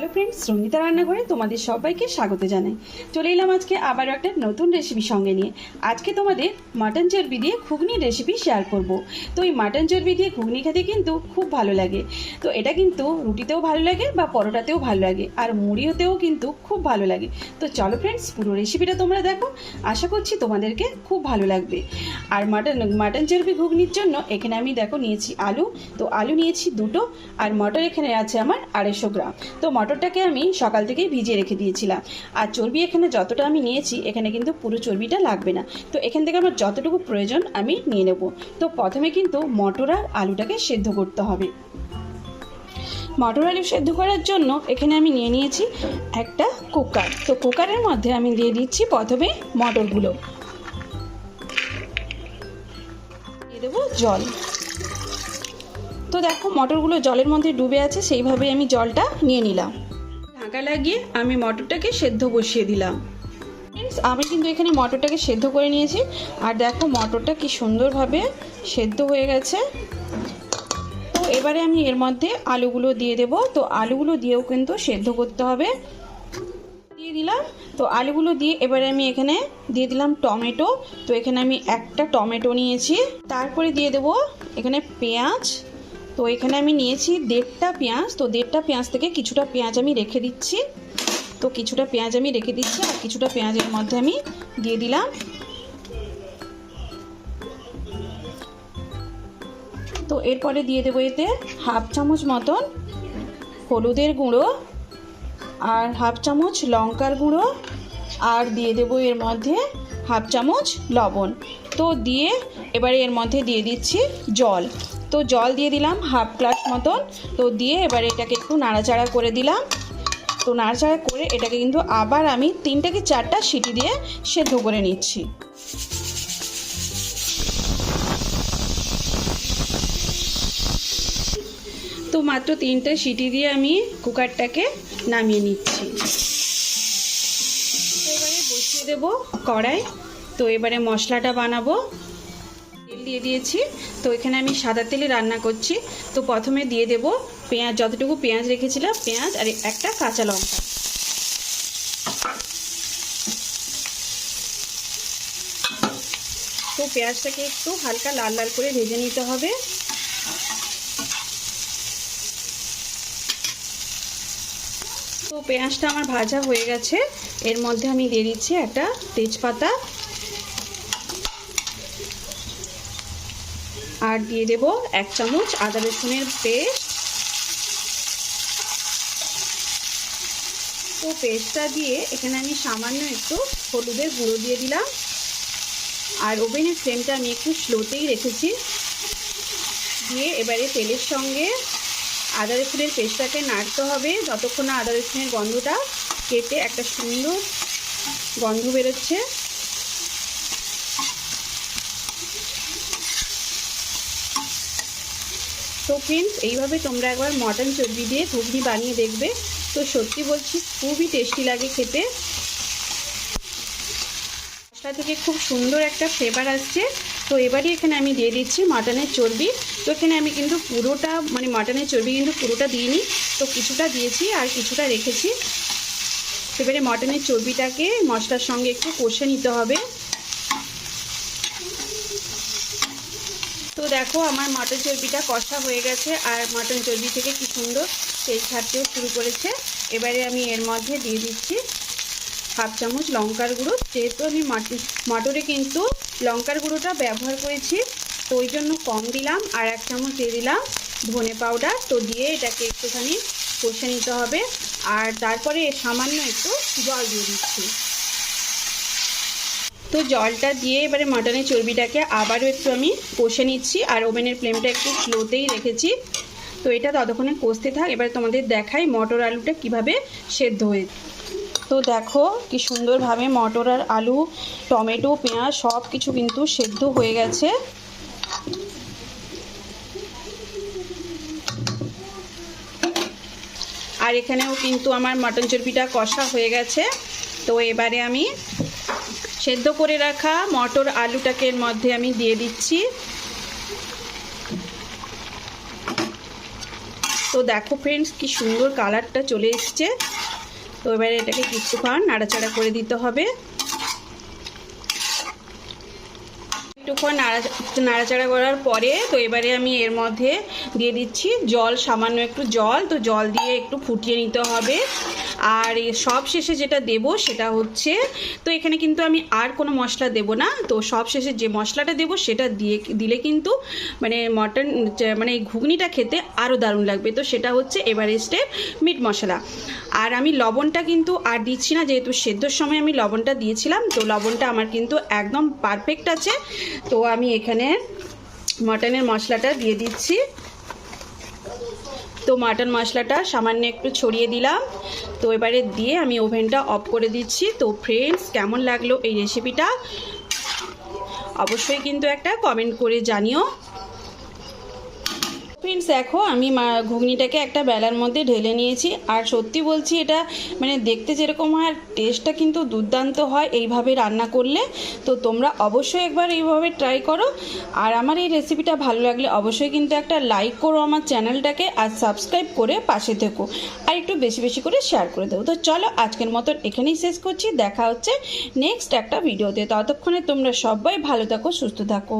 Hello friends Sangeeta রান্নাঘরে তোমাদের সবাইকে স্বাগত জানাই। চলে এলাম আজকে আবারও একটা নতুন রেসিপি সঙ্গে নিয়ে। আজকে তোমাদের মাটন চর্বি দিয়ে ঘুগনির রেসিপি শেয়ার করব। তো এই মাটন চর্বি দিয়ে ঘুগনি খেতে কিন্তু খুব ভালো লাগে। তো এটা কিন্তু রুটিতেও ভালো লাগে বা পরোটাতেও ভালো লাগে, আর মুড়িওতেও কিন্তু খুব ভালো লাগে। তো চলো ফ্রেন্ডস পুরো রেসিপিটা তোমরা দেখো। আশা করছি তোমাদেরকে খুব ভালো লাগবে। আর মাটন মাটন চর্বি ঘুগনির জন্য এখানে আমি দেখো নিয়েছি আলু। তো আলু নিয়েছি দুটো, আর মটর এখানে আছে আমার আড়াইশো গ্রাম। তো মটরটাকে আমি সকাল থেকেই ভিজিয়ে রেখে দিয়েছিলাম। আর চর্বি এখানে যতটা আমি নিয়েছি, এখানে কিন্তু পুরো চর্বিটা লাগবে না। তো এখান থেকে আমার যতটুকু প্রয়োজন আমি নিয়ে নেব। তো প্রথমে কিন্তু মটর আর আলুটাকে সেদ্ধ করতে হবে। মটর আলু সেদ্ধ করার জন্য এখানে আমি নিয়ে নিয়েছি একটা কুকার। তো কুকারের মধ্যে আমি দিয়ে দিচ্ছি প্রথমে মটরগুলো। দিয়ে দেবো জল। তো দেখো মটরগুলো জলের মধ্যে ডুবে আছে সেইভাবে আমি জলটা নিয়ে নিলাম। ঢাকা লাগিয়ে আমি মটরটাকে সেদ্ধ বসিয়ে দিলাম। আমি কিন্তু এখানে মটরটাকে সেদ্ধ করে নিয়েছি। আর দেখো মটরটা কি সুন্দরভাবে সেদ্ধ হয়ে গেছে। তো এবারে আমি এর মধ্যে আলুগুলো দিয়ে দেব। তো আলুগুলো দিয়েও কিন্তু সেদ্ধ করতে হবে। দিয়ে দিলাম। তো আলুগুলো দিয়ে এবারে আমি এখানে দিয়ে দিলাম টমেটো। তো এখানে আমি একটা টমেটো নিয়েছি। তারপরে দিয়ে দেব এখানে পেঁয়াজ। তো এখানে আমি নিয়েছি দেড়টা পেঁয়াজ। তো দেড়টা পেঁয়াজ থেকে কিছুটা পেঁয়াজ আমি রেখে দিচ্ছি। তো কিছুটা পেঁয়াজ আমি রেখে দিচ্ছি আর কিছুটা পেঁয়াজের মধ্যে আমি দিয়ে দিলাম। তো এরপরে দিয়ে দেবো এতে হাফ চামচ মতন হলুদের গুঁড়ো আর হাফ চামচ লঙ্কার গুঁড়ো আর দিয়ে দেবো এর মধ্যে হাফ চামচ লবণ। তো দিয়ে এবারে এর মধ্যে দিয়ে দিচ্ছি জল। তো জল দিয়ে দিলাম, হাফ গ্লাস মতন। তো দিয়ে এবারে এটাকে একটু নাড়াচাড়া করে দিলাম। তো নাড়াচাড়া করে এটাকে কিন্তু আবার আমি তিনটা কি চারটা সিটি দিয়ে সেদ্ধ করে নিচ্ছি। তো মাত্র তিনটে সিটি দিয়ে আমি কুকারটাকে নামিয়ে নিচ্ছি। এবারে বসিয়ে দেব কড়াই। তো এবারে মশলাটা বানাবো। দিয়ে দিয়েছি। তো এখানে আমি সাদা তেলে রান্না করছি। তো প্রথমে দিয়ে দেব পেঁয়াজ, যতটুকু পেঁয়াজ রেখেছিলাম, পেঁয়াজ আর একটা কাঁচা লঙ্কা। তো পেঁয়াজটাকে একটু হালকা লাল লাল করে ভেজে নিতে হবে। তো পেঁয়াজটা আমার ভাজা হয়ে গেছে। এর মধ্যে আমি দিয়ে দিচ্ছি একটা তেজপাতা আর দিয়ে দেব এক চামচ আদা রসুনের পেস্ট। তো পেস্টটা দিয়ে এখানে আমি সামান্য একটু হলুদের গুঁড়ো দিয়ে দিলাম। আর ওভেনের ফ্লেমটা আমি একটু স্লোতেই রেখেছি। দিয়ে এবারে তেলের সঙ্গে আদা রসুনের পেস্টটাকে নাড়তে হবে যতক্ষণ না আদা রসুনের গন্ধটা কেটে একটা সুন্দর গন্ধ বেরোচ্ছে। তো ফ্রেন্ডস এইভাবে তোমরা একবার মটন চর্বি দিয়ে ঘুগনি বানিয়ে দেখবে। তো সত্যি বলছি, খুবই টেস্টি লাগে খেতে। মশলা থেকে খুব সুন্দর একটা ফ্লেভার আসছে। তো এবারে এখানে আমি দিয়ে দিচ্ছি মাটনের চর্বি। তো এখানে আমি কিন্তু পুরোটা মানে মাটনের চর্বি কিন্তু পুরোটা দিইনি। তো কিছুটা দিয়েছি আর কিছুটা রেখেছি। এবারে মটনের চর্বিটাকে মশলার সঙ্গে একটু কষে নিতে হবে। দেখো আমার মটন চর্বিটা কষা হয়ে গেছে আর মটন চর্বি থেকে কি সুন্দর তেল ছাড়তেও শুরু করেছে। এবারে আমি এর মধ্যে দিয়ে দিচ্ছি হাফ চামচ লঙ্কার গুঁড়ো। যেহেতু আমি মটরে কিন্তু লঙ্কার গুঁড়োটা ব্যবহার করেছি, তো ওই জন্য কম দিলাম আর এক চামচ দিয়ে দিলাম ধনে পাউডার। তো দিয়ে এটাকে একটুখানি কষে নিতে হবে। আর তারপরে সামান্য একটু জল দিয়ে দিচ্ছি। তো জলটা দিয়ে এবারে মাটনের চর্বিটাকে আবারও একটু আমি কষে নিচ্ছি, আর ওভেনের ফ্লেমটা একটু স্লোতেই রেখেছি। তো এটা ততক্ষণে কষতে থাক, এবারে তোমাদের দেখাই মটর আলুটা কীভাবে সেদ্ধ হয়েছে তো দেখো কি সুন্দরভাবে মটর আর আলু, টমেটো, পেঁয়াজ সব কিছু কিন্তু সেদ্ধ হয়ে গেছে। আর এখানেও কিন্তু আমার মটন চর্বিটা কষা হয়ে গেছে। তো এবারে আমি সেদ্ধ করে রাখা মটর আলুটাকে এর মধ্যে আমি দিয়ে দিচ্ছি। তো দেখো ফ্রেন্ডস কি সুন্দর কালারটা চলে এসছে। তো এবারে এটাকে কিছুক্ষণ নাড়াচাড়া করে দিতে হবে। একটুক্ষণ নাড়া, নাড়াচাড়া করার পরে তো এবারে আমি এর মধ্যে দিয়ে দিচ্ছি জল, সামান্য একটু জল। তো জল দিয়ে একটু ফুটিয়ে নিতে হবে। আর সব শেষে যেটা দেব সেটা হচ্ছে, তো এখানে কিন্তু আমি আর কোনো মশলা দেব না। তো সব শেষে যে মশলাটা দেব সেটা দিয়ে দিলে কিন্তু মানে মটন মানে এই ঘুগনিটা খেতে আরও দারুণ লাগবে। তো সেটা হচ্ছে এভারেস্টের মিট মশলা। আর আমি লবণটা কিন্তু আর দিচ্ছি না, যেহেতু সেদ্ধর সময় আমি লবণটা দিয়েছিলাম, তো লবণটা আমার কিন্তু একদম পারফেক্ট আছে। তো আমি এখানে মাটনের মশলাটা দিয়ে দিচ্ছি। তো মাটন মশলাটা সামান্য একটু ছড়িয়ে দিলাম। তো এবারে দিয়ে আমি ওভেনটা অফ করে দিচ্ছি। তো ফ্রেন্ডস কেমন লাগল এই রেসিপিটা অবশ্যই কিন্তু একটা কমেন্ট করে জানিও। ফ্রেন্ডস দেখো, আমি ঘুগনিটাকে একটা বেলার মধ্যে ঢেলে নিয়েছি। আর সত্যি বলছি, এটা মানে দেখতে যেরকম হয়, আর টেস্টটা কিন্তু দুর্দান্ত হয় এইভাবে রান্না করলে। তো তোমরা অবশ্যই একবার এইভাবে ট্রাই করো। আর আমার এই রেসিপিটা ভালো লাগলে অবশ্যই কিন্তু একটা লাইক করো আমার চ্যানেলটাকে আর সাবস্ক্রাইব করে পাশে থেকো। আর একটু বেশি বেশি করে শেয়ার করে দেবো তো চলো, আজকের মতন এখানেই শেষ করছি। দেখা হচ্ছে নেক্সট একটা ভিডিওতে ততক্ষণে তোমরা সবাই ভালো থাকো, সুস্থ থাকো।